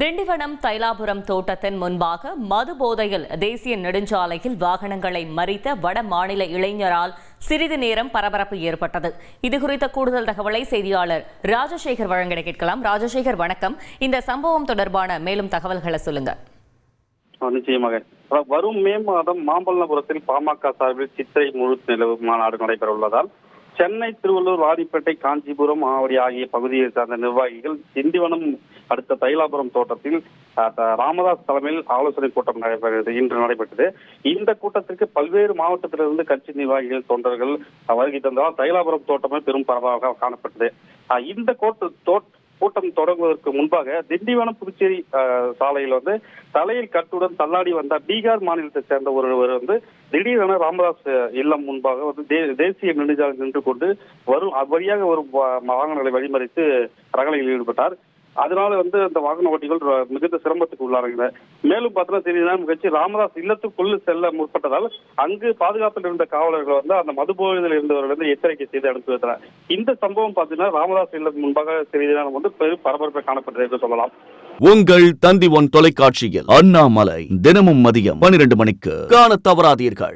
திண்டிவனம் தைலாபுரம் தோட்டத்தின் முன்பாக மது போதையில் தேசிய நெடுஞ்சாலையில் வாகனங்களை மறித்த வட மாநில இளைஞரால் சிறிது நேரம் பரபரப்பு ஏற்பட்டது. இது குறித்த கூடுதல் தகவலை செய்தியாளர் ராஜசேகர் வழங்கிட கேட்கலாம். ராஜசேகர் வணக்கம். இந்த சம்பவம் தொடர்பான மேலும் தகவல்களை சொல்லுங்க. நிச்சயமாக. வரும் மே மாதம் மாமல்லபுரத்தில் பாமக சார்பில் சித்திரை முழு நிலவு மாநாடு நடைபெற உள்ளதால் சென்னை திருவள்ளூர் வாடிப்பேட்டை காஞ்சிபுரம் ஆவடி ஆகிய பகுதியை சார்ந்த நிர்வாகிகள் திண்டிவனம் அடுத்த தைலாபுரம் தோட்டத்தில் த- ராமதாஸ் தலைமையில் ஆலோசனை கூட்டம் நடைபெறுகிறது இன்று நடைபெற்றது. இந்த கூட்டத்திற்கு பல்வேறு மாவட்டத்திலிருந்து கட்சி நிர்வாகிகள் தொண்டர்கள் வருகை தந்ததால் தைலாபுரம் தோட்டமே பெரும் பரவலாக காணப்பட்டது. இந்த கோட்டு கூட்டம் தொடங்குவதற்கு முன்பாக திண்டிவனம் புதுச்சேரி சாலையில் வந்து தலையில் கட்டுடன் தள்ளாடி வந்த பீகார் மாநிலத்தை சேர்ந்த ஒருவர் வந்து திடீரென ராமதாஸ் இல்லம் முன்பாக வந்து தே- தேசிய நெடுஞ்சாலை நின்று கொண்டு வரும் அவ்வழியாக ஒரு வாகனங்களை வழிமறித்து ரகளையில் ஈடுபட்டார். அதனால வந்து அந்த வாகன ஓட்டிகள் மிகுந்த சிரமத்துக்கு உள்ளார்கள் மேலும் பார்த்தோன்னா சிறிது நேரம் ராமதாஸ் இல்லத்துக்குள் செல்ல முற்பட்டதால் அங்கு பாதுகாப்பில் இருந்த காவலர்கள் வந்து அந்த மதுபோதையில் இருந்தவர்கள் வந்து எச்சரிக்கை செய்து அனுப்பி வைத்தனர். இந்த சம்பவம் பார்த்தீங்கன்னா ராமதாஸ் இல்லத்துக்கு முன்பாக சிறிது வந்து பெரும் பரபரப்பை காணப்பட்டது என்று சொல்லலாம். உங்கள் தந்தி ஒன் தொலைக்காட்சியில் அண்ணாமலை தினமும் மதியம் பனிரெண்டு மணிக்கு காண தவறாதீர்கள்.